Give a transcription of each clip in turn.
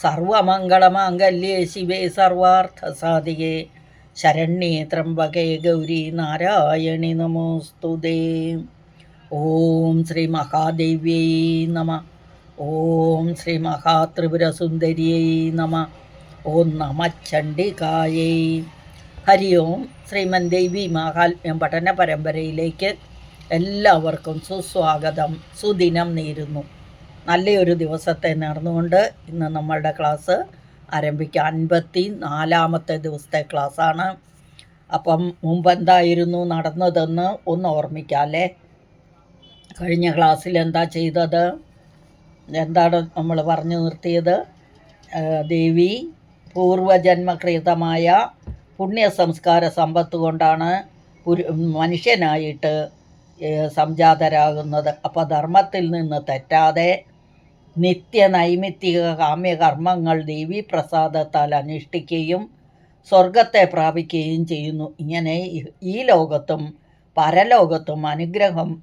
സർവമംഗളമാംഗല്യേ ശിവേ സർവാർത്ഥസാധികേ. ശരണ്യേ ത്രംബകേ ഗൗരി നാരായണി നമോസ്തുതേ. ഓം ശ്രീ മഹാദേവ്യൈ നമ. ഓം ശ്രീ മഹാത്രിപുരസുന്ദര്യൈ നമ. ഓം നമ ചണ്ഡികായൈ. ഹരി ഓം ശ്രീമൻ ദേവി മഹാത്മ്യം പഠന പരമ്പരയിലേക്ക് എല്ലാവർക്കും സുസ്വാഗതം. സുദിനം നേരുന്നു. നല്ലൊരു ദിവസത്തെ നേർന്നുകൊണ്ട് ഇന്ന് നമ്മളുടെ ക്ലാസ് ആരംഭിക്കാം അൻപത്തി നാലാമത്തെ ദിവസത്തെ ക്ലാസ്സാണ് അപ്പം മുമ്പ് എന്തായിരുന്നു നടന്നതെന്ന് ഒന്ന് ഓർമ്മിക്കാമല്ലേ കഴിഞ്ഞ ക്ലാസ്സിൽ എന്താ ചെയ്തത്? എന്താണ് നമ്മൾ പറഞ്ഞു നിർത്തിയത്? ദേവി പൂർവജന്മകൃതമായ പുണ്യ സംസ്കാര സമ്പത്ത് കൊണ്ടാണ് പുരു മനുഷ്യനായിട്ട് സംജാതരാകുന്നത്. അപ്പോൾ ധർമ്മത്തിൽ നിന്ന് തെറ്റാതെ നിത്യ നൈമിത്തിക കാമ്യകർമ്മങ്ങൾ ദേവി പ്രസാദത്താൽ അനുഷ്ഠിക്കുകയും സ്വർഗത്തെ പ്രാപിക്കുകയും ചെയ്യുന്നു. ഇങ്ങനെ ഈ- ലോകത്തും പരലോകത്തും അനുഗ്രഹം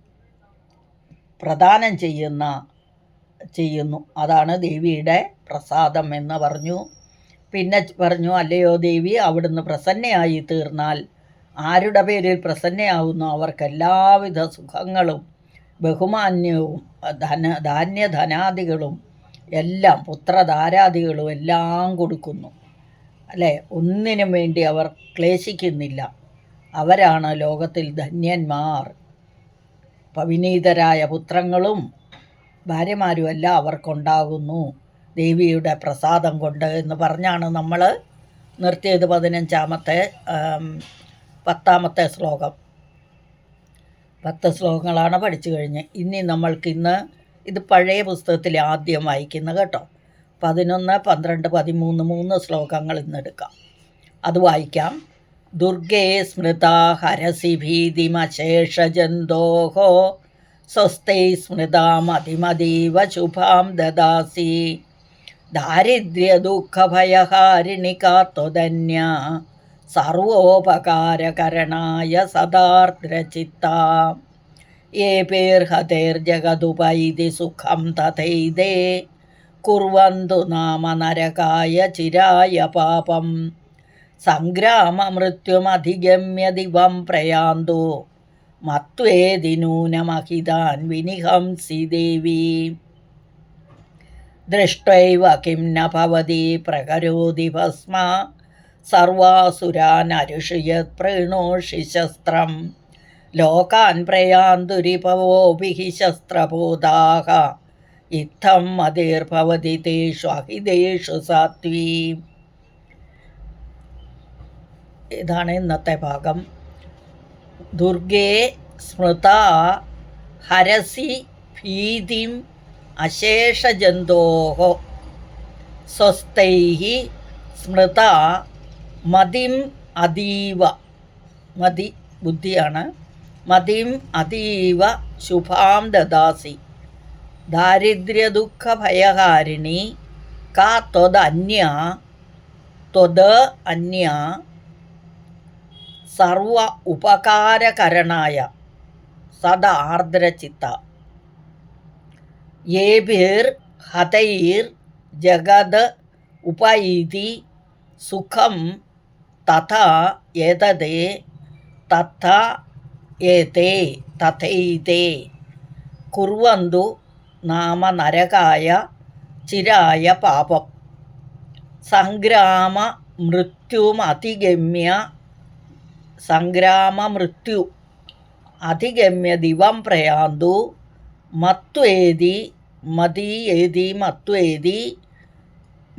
പ്രദാനം ചെയ്യുന്ന ചെയ്യുന്നു. അതാണ് ദേവിയുടെ പ്രസാദം എന്ന് പറഞ്ഞു. പിന്നെ പറഞ്ഞു അല്ലയോ ദേവി അവിടുന്ന് പ്രസന്നയായി തീർന്നാൽ ആരുടെ പേരിൽ പ്രസന്നയാവുന്നു? അവർക്ക് എല്ലാവിധ സുഖങ്ങളും ബഹുമാന്യവും ധന ധാന്യധനാദികളും എല്ലാം പുത്രധാരാദികളും എല്ലാം കൊടുക്കുന്നു. അല്ലേ? ഒന്നിനും വേണ്ടി അവർ ക്ലേശിക്കുന്നില്ല. അവരാണ് ലോകത്തിൽ ധന്യന്മാർ. പവിനീതരായ പുത്രങ്ങളും ഭാര്യമാരുമെല്ലാം അവർക്കുണ്ടാകുന്നു. ദേവിയുടെ പ്രസാദം കൊണ്ട് എന്ന് പറഞ്ഞാണ് നമ്മൾ നിർത്തിയത് പതിനഞ്ചാമത്തെ പത്താമത്തെ ശ്ലോകം. പത്ത് ശ്ലോകങ്ങളാണ് പഠിച്ചു കഴിഞ്ഞ്. ഇനി നമ്മൾക്ക് ഇന്ന് ഇത് പഴയ പുസ്തകത്തിൽ ആദ്യം വായിക്കുന്ന കേട്ടോ. പതിനൊന്ന് പന്ത്രണ്ട് പതിമൂന്ന് മൂന്ന് ശ്ലോകങ്ങൾ ഇന്നെടുക്കാം അത് വായിക്കാം. ദുർഗേ സ്മൃത ഹരസി ഭീതിമശേഷജന്തോഹോ സ്വസ്ഥൈ സ്മൃതാമതിമതീവ ശുഭാം ദദാസി. ദാരിദ്ര്യദുഃഖഭയഹാരിണി കാത്വധന്യ സർവോപകാരകരണായ സദാർദ്രചിത്ത. ഏപേർഹതേർജഗതുപൈതി സുഖം തഥൈതേ. കുർവന്തു നാമ നരകായ ചിരായ പാപം. സംഗ്രാമമൃത്യുമധിഗമ്യ ദിവം പ്രയാന്തു. മത്വേതി നൂനമഹിതാൻ വിനിഹംസി ദേവി. ദൃഷ്ടൈവ കിം ന ഭവതി പ്രകരോതി ഭസ്മ. സർവാസുരാനരുഷയത് പ്രണോഷി ശസ്ത്രം. ലോകാൻ പ്രയാന്തുരിപവോഭിः ശസ്ത്രബോധാഹ ഇത്തം മതിർഭവതി തേഷു അഹിതേഷു സാത്വീ. ഇതാണ് ഇന്നത്തെ ഭാഗം. ദുർഗേ സ്മൃത ഹരസി ഭീതിം അശേഷജന്തോ സ്വസ്ഥൈ സ്മൃത മതിം അതീവ. മതി ബുദ്ധിയാണ്. മതിം അതീവ ശുഭാം ദദാസി. ദാരിദ്ര്യദുഃഖഭയഹാരിണി. കാ ത്വദന്യ ത്വത് അന്യ. സർവ ഉപകാരകരണായ. സദാർദ്രചിത്ത ഏഭിർ ഹതൈർ ജഗത് ഉപൈതി സുഖം തഥാ ഏതതേ തഥ ഏതേ തഥൈതേ. കുർവന്തു നാമ നരകായ ചിരായ പാപം. സംഗ്രാമ മൃത്യുമതിഗമ്യ സംഗ്രാമ മൃത്യു അതിഗമ്യ ദിവം പ്രയാന്തു. മത്വേതി മതീയേതി മത്വേതി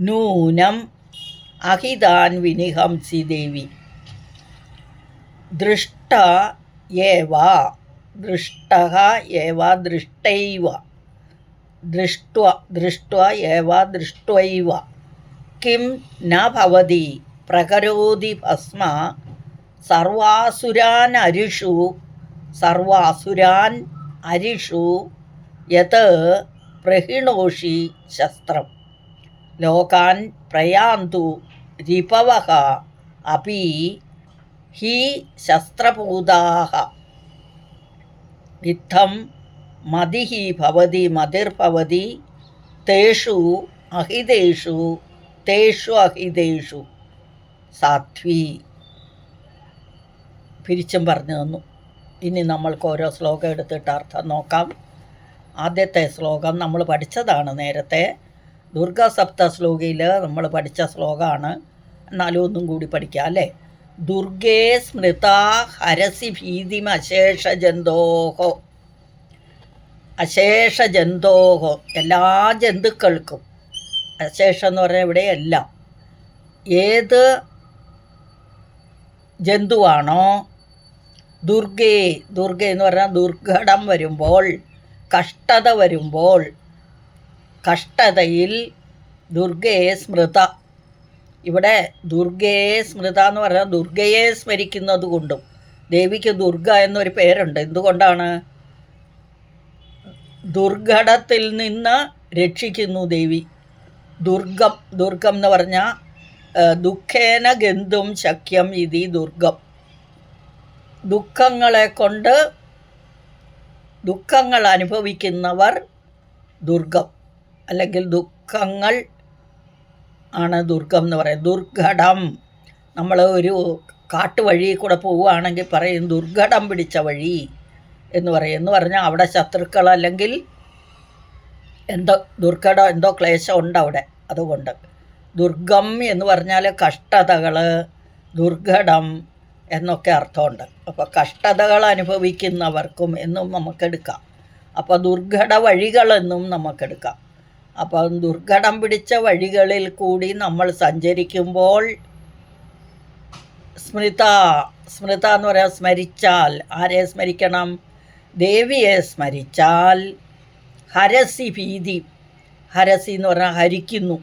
നൂനം അഹിതാൻ വിനിഹംസി ദേവി. ദൃഷ്ട ഏവ ദൃഷ്ട ഏവ ദൃഷ്ടൈവ. ദൃഷ്ട ദൃഷ്ട ഏവ ദൃഷ്ടൈവ കിം ന ഭവതി പ്രകരോതി ഭസ്മ സർവാസുരാൻ അരിഷു സർവാസുരാൻ അരിഷു യത് പ്രഹിണോഷി ശസ്ത്രം. ലോകാൻ പ്രയാന്തു രിപവ അപി ഹി ശസ്ത്രഭൂതാഹ. ഇത്തം മതിः ഭവതി മതിർഭവതി തേഷു അഹിതേഷു തേഷു അഹിതേഷു. സാധ്വി. പിരിച്ചും പറഞ്ഞു തന്നു. ഇനി നമ്മൾക്ക് ഓരോ ശ്ലോകം എടുത്തിട്ട് അർത്ഥം നോക്കാം. ആദ്യത്തെ ശ്ലോകം നമ്മൾ പഠിച്ചതാണ് നേരത്തെ. ദുർഗ സപ്ത ശ്ലോകയിൽ നമ്മൾ പഠിച്ച ശ്ലോകമാണ് എന്നാലും ഒന്നും കൂടി പഠിക്കാം അല്ലേ? ദുർഗേ സ്മൃത ഹരസി ഭീതിം അശേഷ ജന്തോഹോ അശേഷ ജന്തോഹോ എല്ലാ ജന്തുക്കൾക്കും. അശേഷം എന്ന് പറഞ്ഞാൽ ഇവിടെ എല്ലാം. ഏത് ജന്തുവാണോ ദുർഗേ ദുർഗ എന്ന് പറഞ്ഞാൽ ദുർഘടം വരുമ്പോൾ കഷ്ടത വരുമ്പോൾ കഷ്ടതയിൽ ദുർഗയെ സ്മൃത. ഇവിടെ ദുർഗയെ സ്മൃത എന്ന് പറഞ്ഞാൽ ദുർഗയെ സ്മരിക്കുന്നത് കൊണ്ടും ദേവിക്ക് ദുർഗ എന്നൊരു പേരുണ്ട്. എന്തുകൊണ്ടാണ്? ദുർഘടത്തിൽ നിന്ന് രക്ഷിക്കുന്നു ദേവി. ദുർഗം ദുർഗം എന്ന് പറഞ്ഞാൽ ദുഃഖേന ഗന്ധും ശക്യം ഇതി ദുർഗം. ദുഃഖങ്ങളെ കൊണ്ട് ദുഃഖങ്ങൾ അനുഭവിക്കുന്നവർ ദുർഗം. അല്ലെങ്കിൽ ദുഃഖങ്ങൾ ആണ് ദുർഗം എന്ന് പറയുന്നത്. ദുർഘടം. നമ്മൾ ഒരു കാട്ടുവഴി കൂടെ പോവുകയാണെങ്കിൽ പറയും ദുർഘടം പിടിച്ച വഴി എന്ന് പറയും. എന്ന് പറഞ്ഞാൽ അവിടെ ശത്രുക്കൾ അല്ലെങ്കിൽ എന്തോ ദുർഘടം എന്തോ ക്ലേശം ഉണ്ട് അവിടെ. അതുകൊണ്ട് ദുർഗം എന്ന് പറഞ്ഞാൽ കഷ്ടതകൾ ദുർഘടം എന്നൊക്കെ അർത്ഥമുണ്ട്. അപ്പോൾ കഷ്ടതകൾ അനുഭവിക്കുന്നവർക്കും എന്നും നമുക്കെടുക്കാം അപ്പോൾ ദുർഘട വഴികളെന്നും നമുക്കെടുക്കാം അപ്പം ദുർഘടം പിടിച്ച വഴികളിൽ കൂടി നമ്മൾ സഞ്ചരിക്കുമ്പോൾ സ്മൃത സ്മൃത എന്ന് പറയാൻ സ്മരിച്ചാൽ ആരെ സ്മരിക്കണം? ദേവിയെ സ്മരിച്ചാൽ ഹരസി ഭീതി ഹരസി എന്ന് പറഞ്ഞാൽ ഹരിക്കുന്നു.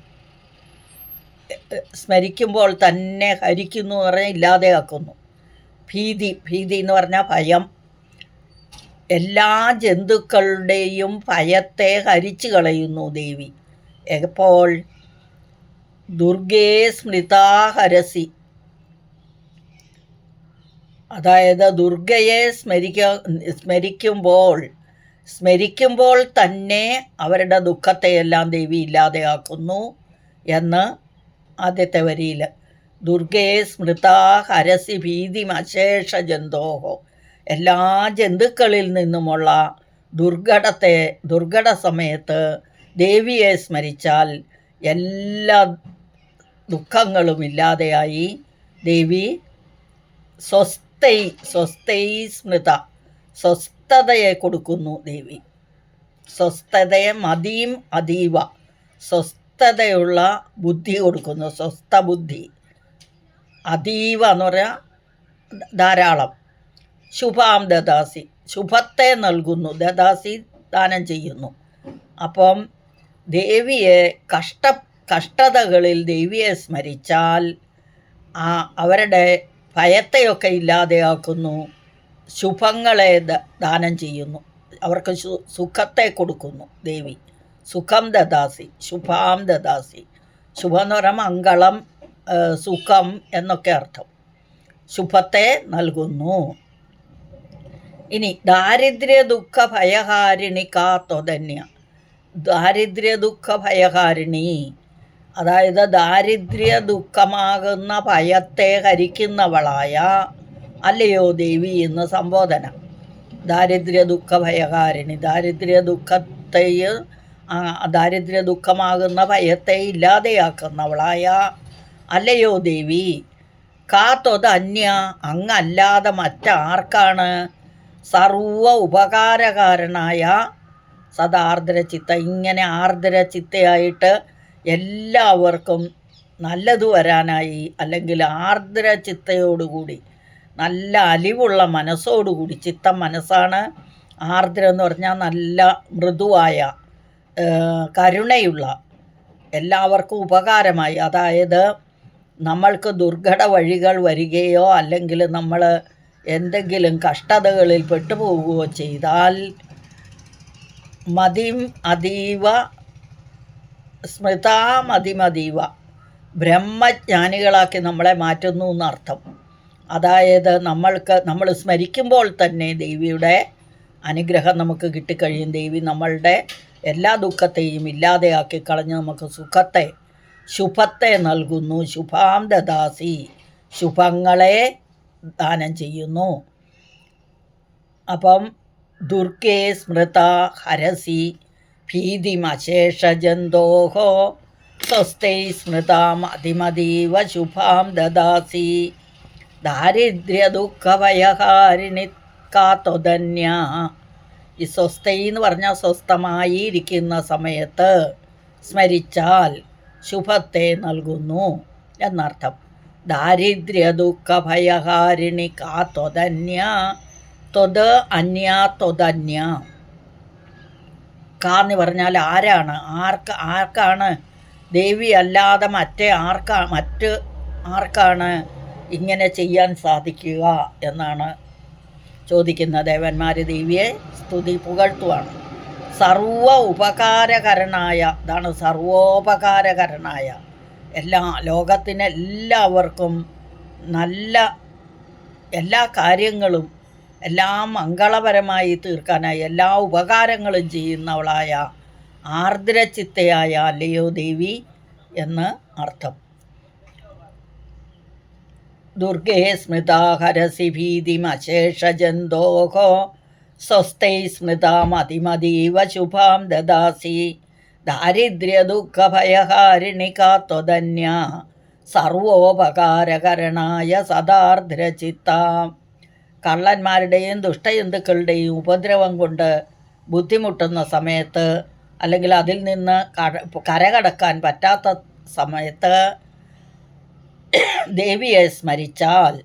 സ്മരിക്കുമ്പോൾ തന്നെ ഹരിക്കുന്നു എന്ന് പറഞ്ഞാൽ ഇല്ലാതെയാക്കുന്നു. ഭീതി ഭീതി എന്ന് പറഞ്ഞാൽ ഭയം. എല്ലാ ജന്തുക്കളുടെയും ഭയത്തെ ഹരിച്ചു കളയുന്നു ദേവി. എപ്പോൾ? ദുർഗേ സ്മൃതാഹരസി അതായത് ദുർഗയെ സ്മരിക്ക സ്മരിക്കുമ്പോൾ സ്മരിക്കുമ്പോൾ തന്നെ അവരുടെ ദുഃഖത്തെയെല്ലാം ദേവി ഇല്ലാതെയാക്കുന്നു എന്ന് ആദ്യത്തെ വരിയിൽ. ദുർഗേ സ്മൃതാ ഹരസി ഭീതിം ജന്തോഹോ. എല്ലാ ജന്തുക്കളിൽ നിന്നുമുള്ള ദുർഘടത്തെ ദുർഘട സമയത്ത് ദേവിയെ സ്മരിച്ചാൽ എല്ലാ ദുഃഖങ്ങളും ഇല്ലാതെയായി ദേവി സ്വസ്ഥൈ സ്വസ്ഥൈ സ്മൃത സ്വസ്ഥതയെ കൊടുക്കുന്നു ദേവി. സ്വസ്ഥതയെ മതിയും അതീവ സ്വസ്ഥതയുള്ള ബുദ്ധി കൊടുക്കുന്നു സ്വസ്ഥ ബുദ്ധി. അതീവ എന്ന് പറഞ്ഞാൽ ധാരാളം. ശുഭാം ദദാസി. ശുഭത്തെ നൽകുന്നു. ദദാസി ദാനം ചെയ്യുന്നു. അപ്പം ദേവിയെ കഷ്ട കഷ്ടതകളിൽ ദേവിയെ സ്മരിച്ചാൽ ആ അവരുടെ ഭയത്തെയൊക്കെ ഇല്ലാതെയാക്കുന്നു. ശുഭങ്ങളെ ദാനം ചെയ്യുന്നു. അവർക്ക് സുഖത്തെ കൊടുക്കുന്നു ദേവി. സുഖം ദദാസി. ശുഭാം ദദാസി. ശുഭം മംഗളം സുഖം എന്നൊക്കെ അർത്ഥം. ശുഭത്തെ നൽകുന്നു. ഇനി ദാരിദ്ര്യ ദുഃഖ ഭയഹാരിണി തൊതന്യ ദാരിദ്ര്യ ദുഃഖ ഭയഹാരിണി അതായത് ദാരിദ്ര്യ ദുഃഖമാകുന്ന ഭയത്തെ ഹരിക്കുന്നവളായ അല്ലയോ ദേവി എന്ന് സംബോധന. ദാരിദ്ര്യ ദുഃഖ ഭയകാരിണി ദാരിദ്ര്യ ദുഃഖത്തെ ദാരിദ്ര്യ ദുഃഖമാകുന്ന ഭയത്തെ ഇല്ലാതെയാക്കുന്നവളായ അല്ലയോ ദേവി കാത്തൊത് അന്യ അങ്ങല്ലാതെ മറ്റാർക്കാണ് സർവ ഉപകാരകാരനായ സദാർദ്ര ചിത്ത ഇങ്ങനെ ആർദ്ര ചിത്തയായിട്ട് എല്ലാവർക്കും നല്ലത് വരാനായി അല്ലെങ്കിൽ ആർദ്ര ചിത്തയോടുകൂടി നല്ല അലിവുള്ള മനസ്സോടുകൂടി ചിത്തം മനസ്സാണ് ആർദ്ര എന്ന് പറഞ്ഞാൽ നല്ല മൃദുവായ കരുണയുള്ള എല്ലാവർക്കും ഉപകാരമായി. അതായത് നമ്മൾക്ക് ദുർഘട വഴികൾ വരികയോ അല്ലെങ്കിൽ നമ്മൾ എന്തെങ്കിലും കഷ്ടതകളിൽ പെട്ടുപോവുകയോ ചെയ്താൽ മതിം അതീവ സ്മൃതാമതിമതീവ ബ്രഹ്മജ്ഞാനികളാക്കി നമ്മളെ മാറ്റുന്നു എന്നർത്ഥം. അതായത് നമ്മൾക്ക് നമ്മൾ സ്മരിക്കുമ്പോൾ തന്നെ ദേവിയുടെ അനുഗ്രഹം നമുക്ക് കിട്ടിക്കഴിയും. ദേവി നമ്മളുടെ എല്ലാ ദുഃഖത്തെയും ഇല്ലാതെയാക്കി കളഞ്ഞ് നമുക്ക് സുഖത്തെ ശുഭത്തെ നൽകുന്നു. ശുഭാം ദദാസി. ശുഭങ്ങളെ ദാനം ചെയ്യുന്നു. അപ്പം ദുർഗേ സ്മൃത ഹരസി ഭീതിമശേഷജന്തോഹോ സ്വസ്ഥൈ സ്മൃതാം അതിമതീവ ശുഭാം ദദാസി. ദാരിദ്ര്യദുഃഖഭയഹാരിണി കാത്തൊതന്യ. ഈ സ്വസ്ഥൈ എന്ന് പറഞ്ഞാൽ സ്വസ്ഥമായി ഇരിക്കുന്ന സമയത്ത് സ്മരിച്ചാൽ ശുഭത്തെ നൽകുന്നു എന്നർത്ഥം. ദാരിദ്ര്യദുഃഖഭയഹാരിണി കാ ത്വതന്യ ത്വത് അന്യ ത്വതന്യ കാ എന്ന് പറഞ്ഞാൽ ആരാണ്? ആർക്ക് ആർക്കാണ്? ദേവി അല്ലാതെ മറ്റേ ആർക്കാ മറ്റ് ആർക്കാണ് ഇങ്ങനെ ചെയ്യാൻ സാധിക്കുക എന്നാണ് ചോദിക്കുന്ന ദേവന്മാർ ദേവിയെ സ്തുതി പുകഴ്ത്തുവാണ്. സർവ ഉപകാരകരനായ ഇതാണ് സർവോപകാരകരനായ എല്ലാ ലോകത്തിന് എല്ലാവർക്കും നല്ല എല്ലാ കാര്യങ്ങളും എല്ലാം മംഗളപരമായി തീർക്കാനായി എല്ലാ ഉപകാരങ്ങളും ചെയ്യുന്നവളായ ആർദ്രചിത്തയായ അല്ലയോ ദേവി എന്ന് അർത്ഥം. ദുർഗേ സ്മൃതാഹരസി ഭീതിമശേഷജന്തോഹോ സ്വസ്ഥൈ സ്മൃതാമതിമതീവ ശുഭാം ദദാസി ദാരിദ്ര്യദുഃഖഭയഹാരിണി കാത്വധന്യ സർവോപകാരകരണായ സദാർദ്രചിത്താം. കള്ളന്മാരുടെയും ദുഷ്ടയന്തുക്കളുടെയും ഉപദ്രവം കൊണ്ട് ബുദ്ധിമുട്ടുന്ന സമയത്ത് അല്ലെങ്കിൽ അതിൽ നിന്ന് കരകടക്കാൻ പറ്റാത്ത സമയത്ത് ദേവിയെ സ്മരിച്ചാൽ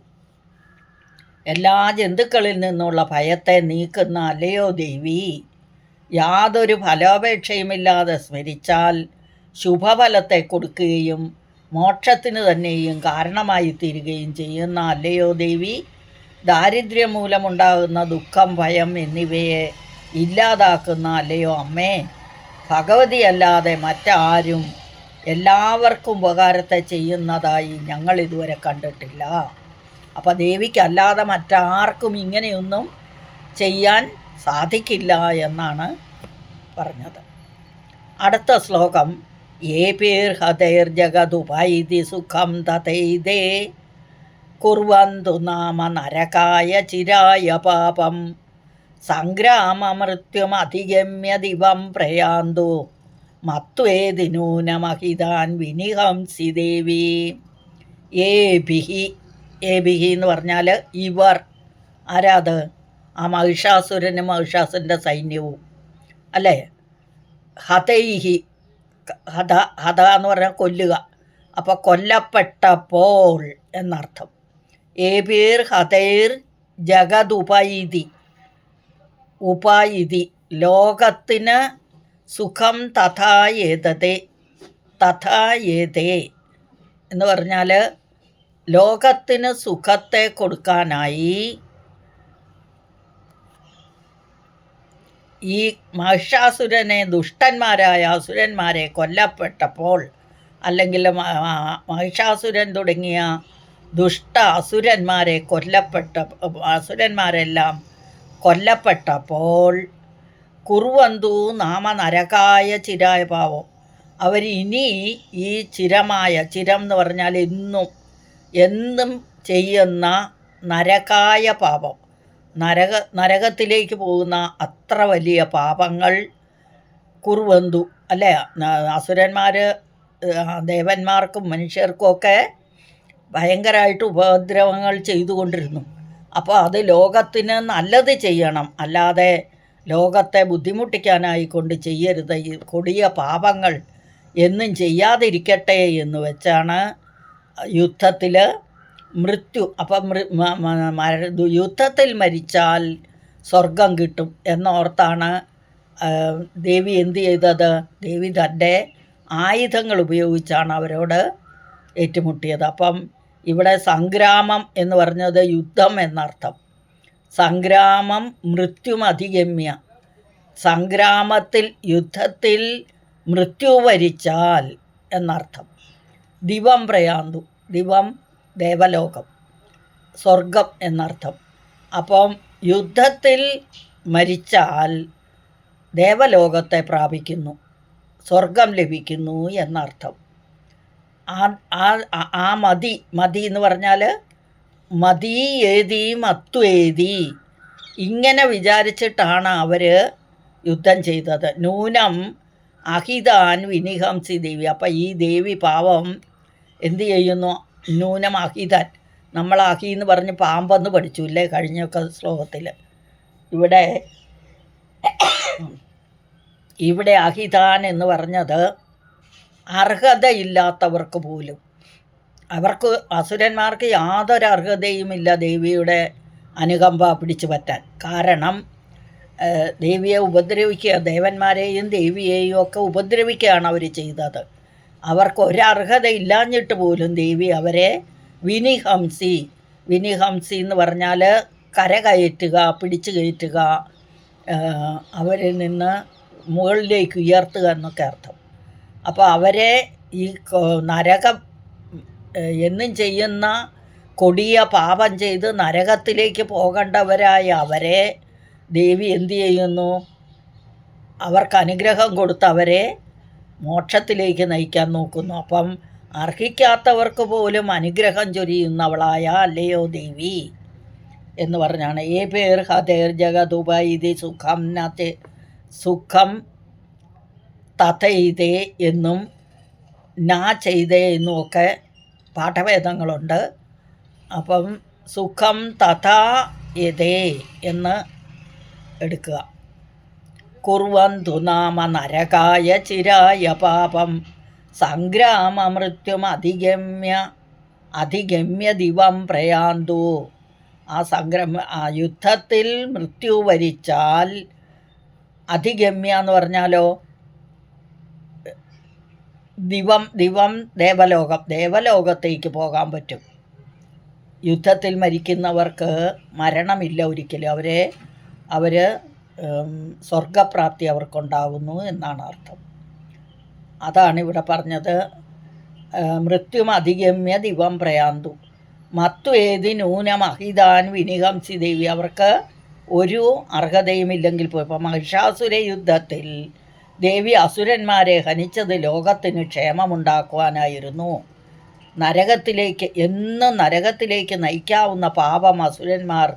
എല്ലാ ജന്തുക്കളിൽ നിന്നുള്ള ഭയത്തെ നീക്കുന്ന അല്ലയോ ദേവി? യാതൊരു ഫലോപേക്ഷയുമില്ലാതെ സ്മരിച്ചാൽ ശുഭഫലത്തെ കൊടുക്കുകയും മോക്ഷത്തിന് തന്നെയും കാരണമായി തീരുകയും ചെയ്യുന്ന അല്ലയോ ദേവി? ദാരിദ്ര്യം മൂലമുണ്ടാകുന്ന ദുഃഖം ഭയം എന്നിവയെ ഇല്ലാതാക്കുന്ന അല്ലയോ അമ്മേ? ഭഗവതിയല്ലാതെ മറ്റാരും എല്ലാവർക്കും ഉപകാരത്തെ ചെയ്യുന്നതായി ഞങ്ങൾ ഇതുവരെ കണ്ടിട്ടില്ല. അപ്പോൾ ദേവിക്കല്ലാതെ മറ്റാർക്കും ഇങ്ങനെയൊന്നും ചെയ്യാൻ സാധിക്കില്ല എന്നാണ് പറഞ്ഞത്. അടുത്ത ശ്ലോകം ഏ പേർ ഹതൈർ ജഗതുപൈതി സുഖം തതൈതേ കുർവന്തു നാമ നരകായ ചിരായ പാപം സംഗ്രാമമൃത്യുമധിഗമ്യ ദിവം പ്രയാന്തു മത്വേദിനൂനമഹിതാൻ വിനിഹംസി ദേവി. ഏ ബിഹി ഏ ബിഹി എന്ന് പറഞ്ഞാൽ ഇവർ ആരാത്? ആ മഹിഷാസുരനും മഹിഷാസുരന്റെ സൈന്യവും. അല്ലേ? ഹതൈഹി ഹത ഹത എന്ന് പറഞ്ഞാൽ കൊല്ലുക. അപ്പോൾ കൊല്ലപ്പെട്ടപ്പോൾ എന്നർത്ഥം. ഏബീർ ഹതൈർ ജഗതുപൈതി ഉപായിതി ലോകത്തിന് സുഖം തഥാ ഏതേ തഥാ ഏതേ എന്ന് പറഞ്ഞാൽ ലോകത്തിന് സുഖത്തെ കൊടുക്കാനായി ഈ മഹിഷാസുരനെ ദുഷ്ടന്മാരായ അസുരന്മാരെ കൊല്ലപ്പെട്ടപ്പോൾ അല്ലെങ്കിൽ മഹിഷാസുരൻ തുടങ്ങിയ ദുഷ്ട അസുരന്മാരെ കൊല്ലപ്പെട്ട അസുരന്മാരെല്ലാം കൊല്ലപ്പെട്ടപ്പോൾ കുറുവന്തു നാമ നരകായ ചിരായ പാവം. അവർ ഇനി ഈ ചിരമായ ചിരം എന്ന് പറഞ്ഞാൽ എന്നും എന്നും ചെയ്യുന്ന നരകായ പാപം. നരക നരകത്തിലേക്ക് പോകുന്ന അത്ര വലിയ പാപങ്ങൾ കുറുവന്തു. അല്ലേ? അസുരന്മാർ ദേവന്മാർക്കും മനുഷ്യർക്കുമൊക്കെ ഭയങ്കരമായിട്ട് ഉപദ്രവങ്ങൾ ചെയ്തുകൊണ്ടിരുന്നു. അപ്പോൾ അത് ലോകത്തിന് നല്ലത് ചെയ്യണം. അല്ലാതെ ലോകത്തെ ബുദ്ധിമുട്ടിക്കാനായിക്കൊണ്ട് ചെയ്യരുത്. ഈ കൊടിയ പാപങ്ങൾ എന്നും ചെയ്യാതിരിക്കട്ടെ എന്ന് വെച്ചാണ് യുദ്ധത്തിൽ മൃത്യു. അപ്പം യുദ്ധത്തിൽ മരിച്ചാൽ സ്വർഗം കിട്ടും എന്നോർത്താണ് ദേവി എന്ത് ചെയ്തത്? ദേവി തന്റെ ആയുധങ്ങൾ ഉപയോഗിച്ചാണ് അവരോട് ഏറ്റുമുട്ടിയത്. അപ്പം ഇവിടെ സംഗ്രാമം എന്ന് പറഞ്ഞത് യുദ്ധം എന്നർത്ഥം. സംഗ്രാമം മൃത്യുമധിഗമ്യ സംഗ്രാമത്തിൽ യുദ്ധത്തിൽ മൃത്യു വരിച്ചാൽ എന്നർത്ഥം. ദിവം പ്രയാന്തു. ദിവം ദേവലോകം. സ്വർഗം എന്നർത്ഥം. അപ്പം യുദ്ധത്തിൽ മരിച്ചാൽ ദേവലോകത്തെ പ്രാപിക്കുന്നു. സ്വർഗം ലഭിക്കുന്നു എന്നർത്ഥം. ആ ആ- മതി മതി എന്ന് പറഞ്ഞാൽ മതി ഏതി മത്തു ഏതി ഇങ്ങനെ വിചാരിച്ചിട്ടാണ് അവർ യുദ്ധം ചെയ്തത്. നൂനം അഹിതാൻ വിനിഹംസി ദേവി. അപ്പം ഈ ദേവി പാവം എന്തു ചെയ്യുന്നു? നമ്മൾ അഹി എന്ന് പറഞ്ഞ് പാമ്പെന്ന് പഠിച്ചു ഇല്ലേ കഴിഞ്ഞൊക്കെ ശ്ലോകത്തിൽ ഇവിടെ ഇവിടെ അഹിതാൻ എന്ന് പറഞ്ഞത് അർഹതയില്ലാത്തവർക്ക് പോലും. അവർക്ക് അസുരന്മാർക്ക് യാതൊരു അർഹതയുമില്ല ദേവിയുടെ അനുകമ്പ പിടിച്ചു പറ്റാൻ. കാരണം ദേവിയെ ഉപദ്രവിക്കുക ദേവന്മാരെയും ദേവിയെയും ഒക്കെ ഉപദ്രവിക്കുകയാണ് അവർ ചെയ്തത്. അവർക്ക് ഒരർഹത ഇല്ലാഞ്ഞിട്ട് പോലും ദേവി അവരെ വിനിഹംസി. വിനിഹംസി എന്ന് പറഞ്ഞാൽ കരകയറ്റുക പിടിച്ചു കയറ്റുക അവരിൽ നിന്ന് മുകളിലേക്ക് ഉയർത്തുക എന്നൊക്കെ അർത്ഥം. അപ്പോൾ അവരെ ഈ നരകം എന്നും ചെയ്യുന്ന കൊടിയ പാപം ചെയ്ത് നരകത്തിലേക്ക് പോകേണ്ടവരായ അവരെ ദേവി എന്തു ചെയ്യുന്നു? അവർക്ക് അനുഗ്രഹം കൊടുത്ത് അവരെ മോക്ഷത്തിലേക്ക് നയിക്കാൻ നോക്കുന്നു. അപ്പം അർഹിക്കാത്തവർക്ക് പോലും അനുഗ്രഹം ചൊരിയുന്നവളായ അല്ലയോ ദേവി? എന്ന് പറഞ്ഞാണ്. ഏ പേർ ഹതേർ ജഗതുപ ഇത് സുഖം നത്തെ സുഖം തഥയിതേ എന്നും നാ ചെയ്തേ എന്നും ഒക്കെ പാഠഭേദങ്ങളുണ്ട്. അപ്പം സുഖം തഥാ യതേ എന്ന് എടുക്കുക. കുർവന്തു നാമ നരകായ ചിരായ പാപം. സംഗ്രാമ മൃത്യും അതിഗമ്യ അധിഗമ്യ ദിവം പ്രയാന്തു. ആ സംഗ്രമ ആ യുദ്ധത്തിൽ മൃത്യു വരിച്ചാൽ അധിഗമ്യ എന്ന് പറഞ്ഞാലോ? ദിവം ദിവം ദേവലോകം ദേവലോകത്തേക്ക് പോകാൻ പറ്റും. യുദ്ധത്തിൽ മരിക്കുന്നവർക്ക് മരണമില്ല ഒരിക്കലും. അവരെ അവർ സ്വർഗപ്രാപ്തി അവർക്കുണ്ടാകുന്നു എന്നാണ് അർത്ഥം. അതാണ് ഇവിടെ പറഞ്ഞത്. മൃത്യും അധിഗമ്യ ദിവം പ്രയാന്തു. ന്യൂനം അഹിതാൻ വിനിഹംസി ദേവി. അവർക്ക് ഒരു അർഹതയും ഇല്ലെങ്കിൽ പോയി. ഇപ്പം മഹിഷാസുര യുദ്ധത്തിൽ ദേവി അസുരന്മാരെ ഹനിച്ചത് ലോകത്തിന് ക്ഷേമമുണ്ടാക്കുവാനായിരുന്നു. നരകത്തിലേക്ക് എന്നും നരകത്തിലേക്ക് നയിക്കാവുന്ന പാപം അസുരന്മാർ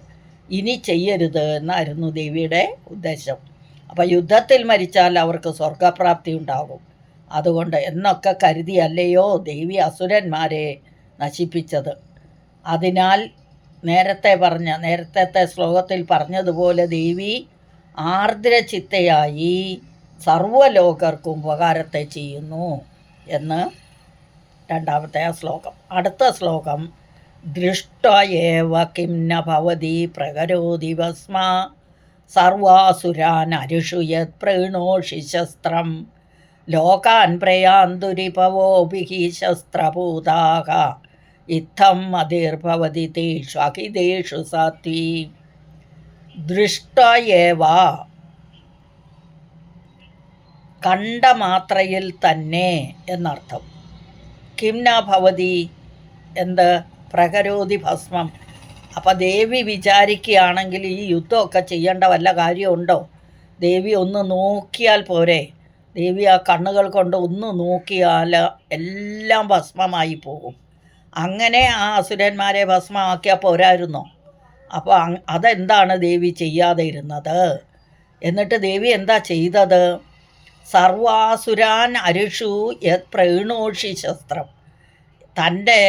ഇനി ചെയ്യരുത് എന്നായിരുന്നു ദേവിയുടെ ഉദ്ദേശം. അപ്പോൾ യുദ്ധത്തിൽ മരിച്ചാൽ അവർക്ക് സ്വർഗപ്രാപ്തി ഉണ്ടാകും. അതുകൊണ്ട് എന്നൊക്കെ കരുതിയല്ലയോ ദേവി അസുരന്മാരെ നശിപ്പിച്ചത്. അതിനാൽ നേരത്തെ പറഞ്ഞ നേരത്തെ ശ്ലോകത്തിൽ പറഞ്ഞതുപോലെ ദേവി ആർദ്രചിത്തയായി സർവലോകർക്കും ഉപകാരത്തെ ചെയ്യുന്നു എന്ന് രണ്ടാമത്തെ ശ്ലോകം. അടുത്ത ശ്ലോകം ദൃഷ്ട ഏവ കിം ന പ്രകരോതി ഭസ്മ സർവാസുരാൻ അരുഷു യത് പ്രീണോഷി ശസ്ത്രം ലോകാൻ പ്രയാന്തുരിപവോഭിः ശസ്ത്രഭൂതാः ഇത്തം മതിർഭവതി തേഷു അഹിതേഷു സത്വി ദൃഷ്ട ഏവ കണ്ട മാത്രയിൽ തന്നെ എന്നർത്ഥം. കിംന ഭവതി എന്ത്? പ്രകരോതി ഭസ്മം. അപ്പം ദേവി വിചാരിക്കുകയാണെങ്കിൽ ഈ യുദ്ധമൊക്കെ ചെയ്യേണ്ട വല്ല കാര്യമുണ്ടോ? ദേവി ഒന്ന് നോക്കിയാൽ പോരെ. ദേവി ആ കണ്ണുകൾ കൊണ്ട് ഒന്ന് നോക്കിയാൽ എല്ലാം ഭസ്മമായി പോകും. അങ്ങനെ ആ അസുരന്മാരെ ഭസ്മമാക്കിയാൽ പോരായിരുന്നോ? അപ്പോൾ അതെന്താണ് ദേവി ചെയ്യാതെ ഇരുന്നത് എന്നിട്ട് ദേവി എന്താ ചെയ്തത്? സർവാസുരാൻ അരിഷു യത് പ്രേണോഷി ശസ്ത്രം. തന്റെ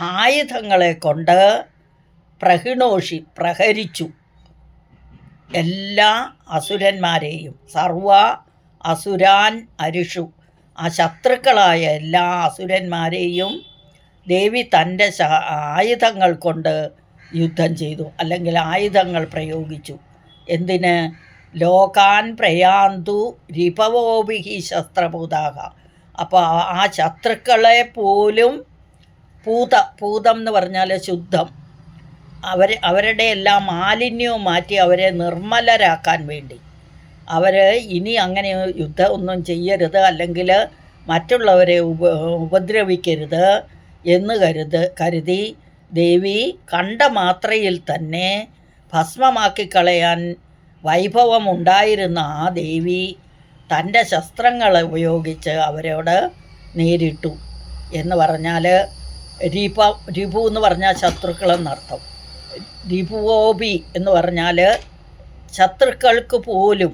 ആയുധങ്ങളെ കൊണ്ട് പ്രഹിണോഷി പ്രഹരിച്ചു. എല്ലാ അസുരന്മാരെയും സർവ അസുരാൻ അരിഷു. ആ ശത്രുക്കളായ എല്ലാ അസുരന്മാരെയും ദേവി തന്റെ ആയുധങ്ങൾ കൊണ്ട് യുദ്ധം ചെയ്തു. അല്ലെങ്കിൽ ആയുധങ്ങൾ പ്രയോഗിച്ചു. എന്തിന്? ലോകാൻ പ്രയാന്തു രിപവോഭിഹി ശസ്ത്രഭൂതാക അപ്പോൾ ആ ശത്രുക്കളെ പോലും പൂത പൂതം എന്ന് പറഞ്ഞാൽ ശുദ്ധം. അവർ അവരുടെ എല്ലാം മാലിന്യവും മാറ്റി അവരെ നിർമ്മലരാക്കാൻ വേണ്ടി. അവർ ഇനി അങ്ങനെ യുദ്ധം ഒന്നും ചെയ്യരുത് അല്ലെങ്കിൽ മറ്റുള്ളവരെ ഉപ ഉപദ്രവിക്കരുത് എന്ന് കരുത് കരുതി ദേവി കണ്ട മാത്രയിൽ തന്നെ ഭസ്മമാക്കി കളയാൻ വൈഭവമുണ്ടായിരുന്ന ആ ദേവി തന്റെ ശസ്ത്രങ്ങൾ ഉപയോഗിച്ച് അവരോട് നേരിട്ടു എന്ന് പറഞ്ഞാൽ രീപ രീപു എന്ന് പറഞ്ഞാൽ ശത്രുക്കളെന്നർത്ഥം രിപുവോപി എന്ന് പറഞ്ഞാൽ ശത്രുക്കൾക്ക് പോലും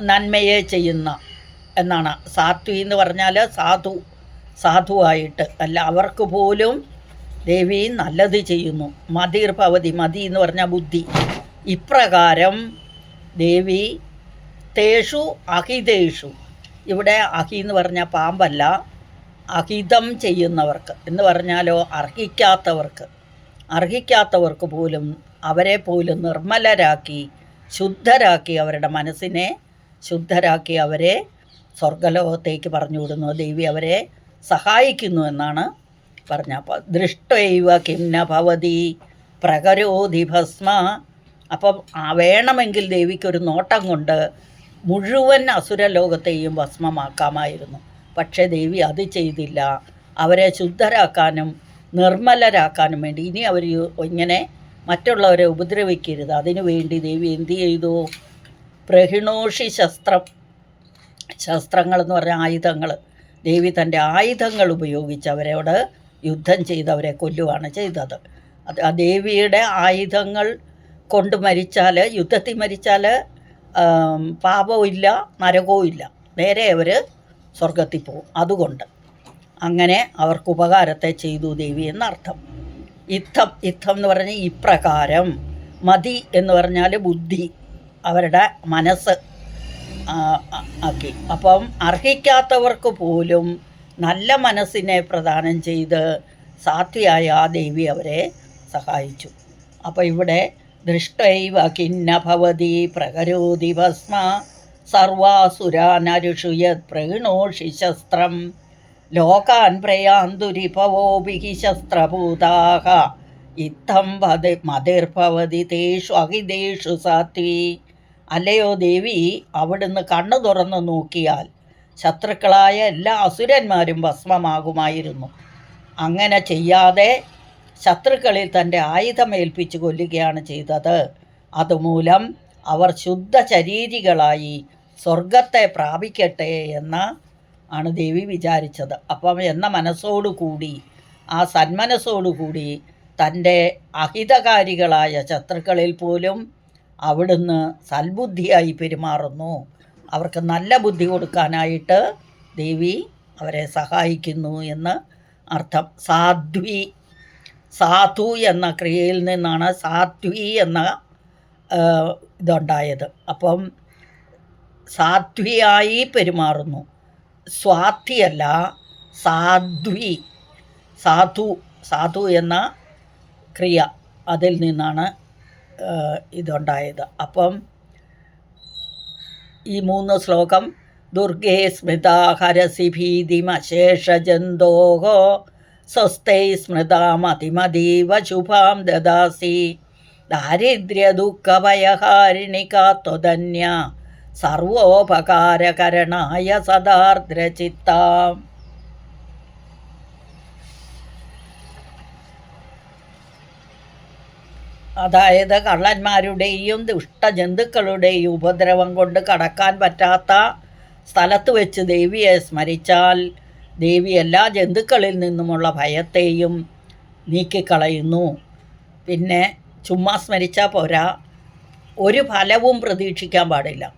നന്മയെ ചെയ്യുന്ന എന്നാണ്. സാത്വി എന്ന് പറഞ്ഞാൽ സാധു സാധുവായിട്ട്. അല്ല അവർക്ക് പോലും ദേവി നല്ലത് ചെയ്യുന്നു. മതിർ ഭവതി മതി എന്ന് പറഞ്ഞാൽ ബുദ്ധി. ഇപ്രകാരം ദേവി തേഷു അഹിതേഷു. ഇവിടെ അഹി എന്ന് പറഞ്ഞാൽ പാമ്പല്ല. അഹിതം ചെയ്യുന്നവർക്ക് എന്ന് പറഞ്ഞാലോ അർഹിക്കാത്തവർക്ക്. അർഹിക്കാത്തവർക്ക് പോലും അവരെ പോലും നിർമ്മലരാക്കി ശുദ്ധരാക്കി അവരുടെ മനസ്സിനെ ശുദ്ധരാക്കി അവരെ സ്വർഗലോകത്തേക്ക് പറഞ്ഞു വിടുന്നു. ദേവി അവരെ സഹായിക്കുന്നു എന്നാണ് പറഞ്ഞ. അപ്പോൾ ദൃഷ്ടൈവ കിംന ഭവതി പ്രകരോധി ഭസ്മ. അപ്പം വേണമെങ്കിൽ ദേവിക്കൊരു നോട്ടം കൊണ്ട് മുഴുവൻ അസുരലോകത്തെയും ഭസ്മമാക്കാമായിരുന്നു. പക്ഷേ ദേവി അത് ചെയ്തില്ല. അവരെ ശുദ്ധരാക്കാനും നിർമ്മലരാക്കാനും വേണ്ടി. ഇനി അവർ ഇങ്ങനെ മറ്റുള്ളവരെ ഉപദ്രവിക്കരുത്. അതിനു വേണ്ടി ദേവി എന്ത് ചെയ്തു? പ്രഹിണോഷി ശസ്ത്രം ശസ്ത്രങ്ങളെന്ന് പറഞ്ഞ ആയുധങ്ങൾ. ദേവി തന്റെ ആയുധങ്ങൾ ഉപയോഗിച്ച് അവരോട് യുദ്ധം ചെയ്ത് അവരെ കൊല്ലുകയാണ് ചെയ്തത്. അത് ആ ദേവിയുടെ ആയുധങ്ങൾ കൊണ്ട് മരിച്ചാൽ യുദ്ധത്തിൽ മരിച്ചാൽ പാപവും ഇല്ല നരകവും ഇല്ല നേരെ അവർ സ്വർഗത്തിൽ പോകും അതുകൊണ്ട് അങ്ങനെ അവർക്ക് ഉപകാരത്തെ ചെയ്തു ദേവി എന്നർത്ഥം. ഇത്തം ഇത്തം എന്ന് പറഞ്ഞാൽ ഇപ്രകാരം മതി എന്ന് പറഞ്ഞാൽ ബുദ്ധി അവരുടെ മനസ്സ് ആക്കി. അപ്പം അർഹിക്കാത്തവർക്ക് പോലും നല്ല മനസ്സിനെ പ്രദാനം ചെയ്ത് സാത്വിയായ ആ ദേവി അവരെ സഹായിച്ചു. അപ്പോൾ ഇവിടെ ദൃഷ്ടൈവ കിന്ന ഭവതി പ്രകരോതി ഭസ്മ സർവാസുരാനരുഷുയത് പ്രീണോഷി ശസ്ത്രം ലോകാൻ പ്രയാന്തുരിഭവോഭിഹി ശസ്ത്രഭൂതാഹ. ഇത്തം പതി മതിർഭവതി തേഷു അഹിതേഷു സാത്വി. അല്ലയോ ദേവി അവിടുന്ന് കണ്ണു തുറന്നു നോക്കിയാൽ ശത്രുക്കളായ എല്ലാ അസുരന്മാരും ഭസ്മമാകുമായിരുന്നു. അങ്ങനെ ചെയ്യാതെ ശത്രുക്കളിൽ തന്റെ ആയുധമേൽപ്പിച്ച് കൊല്ലുകയാണ് ചെയ്തത്. അതുമൂലം അവർ ശുദ്ധ ശരീരികളായി സ്വർഗത്തെ പ്രാപിക്കട്ടെ എന്ന ആണ് ദേവി വിചാരിച്ചത്. അപ്പം എന്ന മനസ്സോടുകൂടി ആ സന്മനസ്സോടുകൂടി തന്റെ അഹിതകാരികളായ ശത്രുക്കളിൽ പോലും അവിടുന്ന് സൽബുദ്ധിയായി പെരുമാറുന്നു. അവർക്ക് നല്ല ബുദ്ധി കൊടുക്കാനായിട്ട് ദേവി അവരെ സഹായിക്കുന്നു എന്ന് അർത്ഥം. സാധ്വി സാധു എന്ന ക്രിയയിൽ നിന്നാണ് സാധ്വി എന്ന ഇതുണ്ടായത്. അപ്പം സാധ്വിയായി പെരുമാറുന്നു. സ്വാധിയല്ല സാധ്വി സാധു സാധു എന്ന ക്രിയ അതിൽ നിന്നാണ് ഇതുണ്ടായത്. അപ്പം ഈ മൂന്ന് ശ്ലോകം ദുർഗേ സ്മൃതാ ഹരസി ഭീതിമശേഷജന്തോഹോ സ്വസ്ഥൈ സ്മൃതാമതിമതീവ ശുഭാം ദദാസി. ദാരിദ്ര്യദുഃഖഭയഹാരിണിക ത്വധന്യ സർവോപകാരകരണായ സദാർദ്രചിത്താം. അതായത് കള്ളന്മാരുടെയും ദുഷ്ടജന്തുക്കളുടെയും ഉപദ്രവം കൊണ്ട് കടക്കാൻ പറ്റാത്ത സ്ഥലത്ത് വെച്ച് ദേവിയെ സ്മരിച്ചാൽ ദേവി എല്ലാ ജന്തുക്കളിൽ നിന്നുമുള്ള ഭയത്തെയും നീക്കിക്കളയുന്നു. പിന്നെ ചുമ്മാ സ്മരിച്ചാൽ പോരാ. ഒരു ഫലവും പ്രതീക്ഷിക്കാൻ പാടില്ല.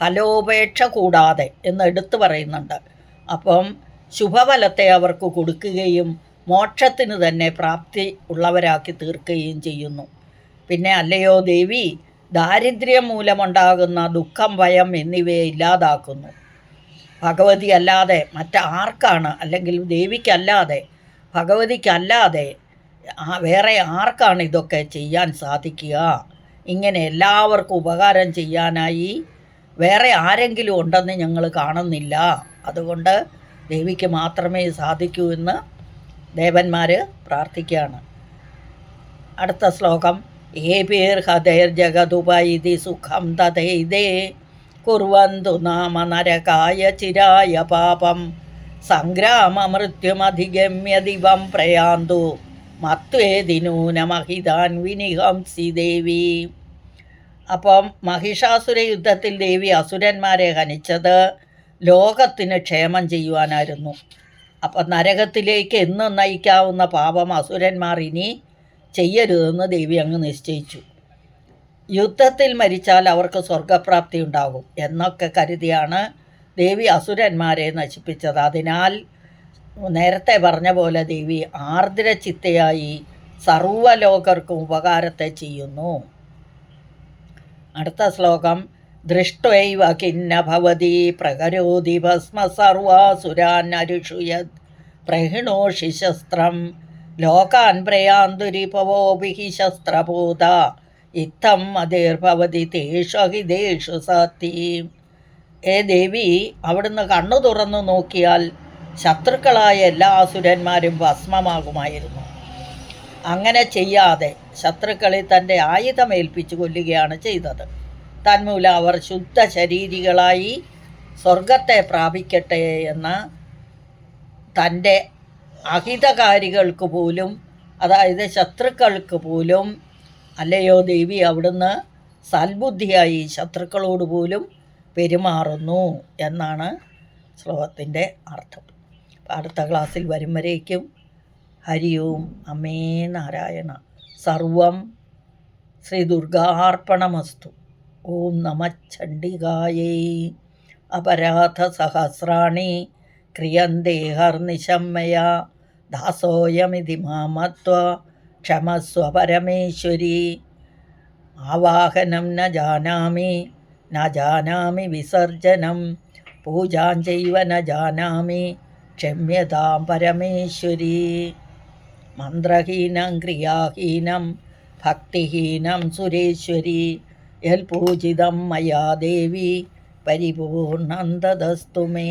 ഫലോപേക്ഷ കൂടാതെ എന്ന് എടുത്തു പറയുന്നുണ്ട്. അപ്പം ശുഭഫലത്തെ അവർക്ക് കൊടുക്കുകയും മോക്ഷത്തിന് തന്നെ പ്രാപ്തി ഉള്ളവരാക്കി തീർക്കുകയും ചെയ്യുന്നു. പിന്നെ അല്ലയോ ദേവി ദാരിദ്ര്യം മൂലമുണ്ടാകുന്ന ദുഃഖം ഭയം എന്നിവയെ ഇല്ലാതാക്കുന്നു. ഭഗവതി അല്ലാതെ മറ്റാർക്കാണ്? അല്ലെങ്കിൽ ദേവിക്കല്ലാതെ ഭഗവതിക്കല്ലാതെ വേറെ ആർക്കാണ് ഇതൊക്കെ ചെയ്യാൻ സാധിക്കുക? ഇങ്ങനെ എല്ലാവർക്കും ഉപകാരം ചെയ്യാനായി വേറെ ആരെങ്കിലും ഉണ്ടെന്ന് ഞങ്ങൾ കാണുന്നില്ല. അതുകൊണ്ട് ദേവിക്ക് മാത്രമേ സാധിക്കൂ എന്ന് ദേവന്മാർ പ്രാർത്ഥിക്കുകയാണ്. അടുത്ത ശ്ലോകം. ഏപീർ ഹതേർ ജഗതുപൈതി സുഖം തഥൈതേ കുർവന്തു നാമ നരകായ ചിരായ പാപം. സംഗ്രാമമൃത്യുമധിഗമ്യ ദിവം പ്രയാന്തു. മത്വേദിനൂനമഹിതാൻ വിനിഹംസി ദേവി. അപ്പം മഹിഷാസുര യുദ്ധത്തിൽ ദേവി അസുരന്മാരെ ഹനിച്ചത് ലോകത്തിന് ക്ഷേമം ചെയ്യുവാനായിരുന്നു. അപ്പം നരകത്തിലേക്ക് എന്നും നയിക്കാവുന്ന പാപം അസുരന്മാർ ഇനി ചെയ്യരുതെന്ന് ദേവി അങ്ങ് നിശ്ചയിച്ചു. യുദ്ധത്തിൽ മരിച്ചാൽ അവർക്ക് സ്വർഗപ്രാപ്തി ഉണ്ടാകും എന്നൊക്കെ കരുതിയാണ് ദേവി അസുരന്മാരെ നശിപ്പിച്ചത്. അതിനാൽ നേരത്തെ പറഞ്ഞ പോലെ ദേവി ആർദ്ര ആർദ്രചിത്തയായി സർവലോകർക്കും ഉപകാരത്തെ ചെയ്യുന്നു. അടുത്ത ശ്ലോകം ദൃഷ്ടൈവ കിന്ന ഭവതി പ്രകരോതി ഭസ്മ സർവാസുരാൻ അരുഷുയത് പ്രഹിണോഷി ശസ്ത്രം ലോകാൻ പ്രയാന്തുരിപവോഭിഹി ശസ്ത്രഭൂത ഇത്തം മതിർഭവതി തേഷു അഹിതേഷു സത്യം ഏ ദേവി അവിടുന്ന് കണ്ണു തുറന്നു നോക്കിയാൽ ശത്രുക്കളായ എല്ലാ അസുരന്മാരും ഭസ്മമാകുമായിരുന്നു. അങ്ങനെ ചെയ്യാതെ ശത്രുക്കളെ തന്റെ ആയുധമേൽപ്പിച്ചു കൊല്ലുകയാണ് ചെയ്തത്. തന്മൂലം അവർ ശുദ്ധ ശരീരികളായി സ്വർഗത്തെ പ്രാപിക്കട്ടെ എന്ന തന്റെ അഹിതകാരികൾക്ക് പോലും അതായത് ശത്രുക്കൾക്ക് പോലും അല്ലയോ ദേവി അവിടുന്ന് സൽബുദ്ധിയായി ശത്രുക്കളോട് പോലും പെരുമാറുന്നു എന്നാണ് ശ്ലോകത്തിന്റെ അർത്ഥം. അടുത്ത ക്ലാസ്സിൽ വരും വരേക്കും. ഹരി ഓം അമേ നാരായണ. സർവം ശ്രീ ദുർഗാർപ്പണമസ്തു ഓം നമ ചണ്ഡികായേ. അപരാധ സഹസ്രാണി ക്രിയന്തേ ഹർനിശമ്മയ. ദാസോയമിതി മാമത്വ. ക്ഷമസ്വ പരമേശ്വരി. ആവാഹനം ന ജാനാമി. ന ജാനാമി വിസർജനം. പൂജാഞ്ചൈവ ന ന ക്ഷമ്യതാം പരമേശ്വരി മന്ത്രഹീനം ക്രിയാഹീനം ഭക്തിഹീനം സുരേശ്വരി യൽപൂജിതം മയാ ദേവി പരിപൂർണം ദദസ്തു മേ